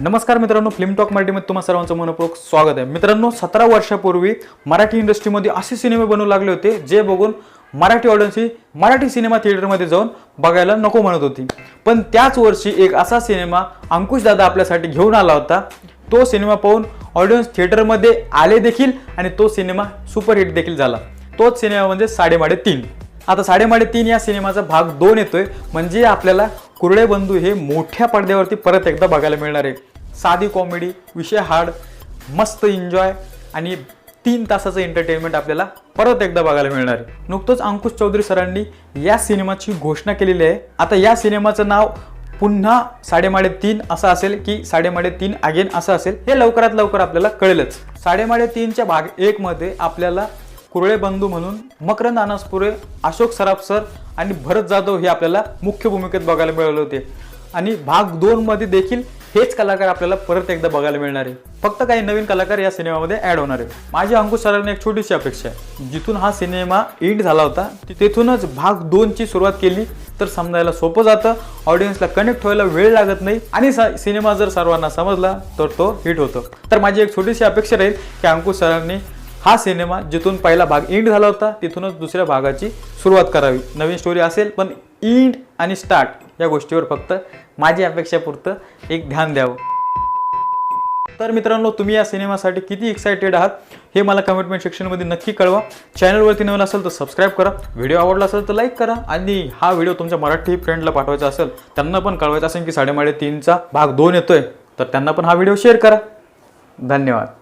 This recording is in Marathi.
नमस्कार मित्रांनो फिल्म टॉक मराठीमध्ये तुम्हा सर्वांचं मनपूर्वक स्वागत आहे. मित्रांनो सतरा वर्षापूर्वी मराठी इंडस्ट्रीमध्ये असे सिनेमे बनवू लागले होते जे बघून मराठी ऑडियन्स ही मराठी सिनेमा थिएटरमध्ये जाऊन बघायला नको म्हणत होती. पण त्याच वर्षी एक असा सिनेमा अंकुश दादा आपल्यासाठी घेऊन आला होता. तो सिनेमा पाहून ऑडियन्स थिएटरमध्ये आले देखील आणि तो सिनेमा सुपरहिट देखील झाला. तोच सिनेमा म्हणजे साडेमाडे तीन. आता साडेमाडे तीन या सिनेमाचा भाग दोन येतोय. म्हणजे आपल्याला कुरडे बंधू हे मोठ्या पडद्यावरती परत एकदा बघायला मिळणार. आहे साधी कॉमेडी विषय हार्ड मस्त एन्जॉय आणि तीन तासाचं एंटरटेनमेंट आपल्याला परत एकदा बघायला मिळणार आहे. नुकतंच अंकुश चौधरी सरांनी या सिनेमाची घोषणा केलेली आहे. आता या सिनेमाचं नाव पुन्हा साडेमाडे तीन असं असेल की साडेमाडे तीन अगेन असं असेल हे लवकरात लवकर आपल्याला कळेलच. साडेमाडे तीनच्या भाग एकमध्ये आपल्याला कुरळे बंधू म्हणून मकरंद अनासपुरे अशोक सराफ सर आणि भरत जाधव हे आपल्याला मुख्य भूमिकेत बघायला मिळाले होते. आणि भाग दोन मध्ये देखील हेच कलाकार आपल्याला परत एकदा बघायला मिळणार आहे. फक्त काही नवीन कलाकार या सिनेमामध्ये ऍड होणार आहे माझी अंकुश सरांनी एक छोटीशी अपेक्षा आहे. जिथून हा सिनेमा एंड झाला होता तिथूनच भाग दोनची सुरुवात केली तर समजायला सोपं जातं. ऑडियन्सला कनेक्ट व्हायला वेळ लागत नाही. आणि सा- सिनेमा जर सर्वांना समजला तर तो हिट होतो. तर माझी एक छोटीशी अपेक्षा राहील की अंकुश सरांनी हा सिनेमा जिथून पहिला भाग एंड झाला होता तिथूनच दुसऱ्या भागाची सुरुवात करावी. नवीन स्टोरी असेल पण एंड आणि स्टार्ट या गोष्टीवर फक्त माझी अपेक्षापुरतं एक ध्यान द्यावं. तर मित्रांनो तुम्ही या सिनेमासाठी किती एक्सायटेड आहात हे मला कमेंटमेंट सेक्शनमध्ये नक्की कळवा. चॅनलवरती नवीन असेल तर सबस्क्राईब करा. व्हिडिओ आवडला असेल तर लाईक करा. आणि हा व्हिडिओ तुमच्या मराठी फ्रेंडला पाठवायचा असेल त्यांना पण कळवायचं असेल की साडेमाडे तीनचा भाग दोन येतोय तर त्यांना पण हा व्हिडिओ शेअर करा. धन्यवाद.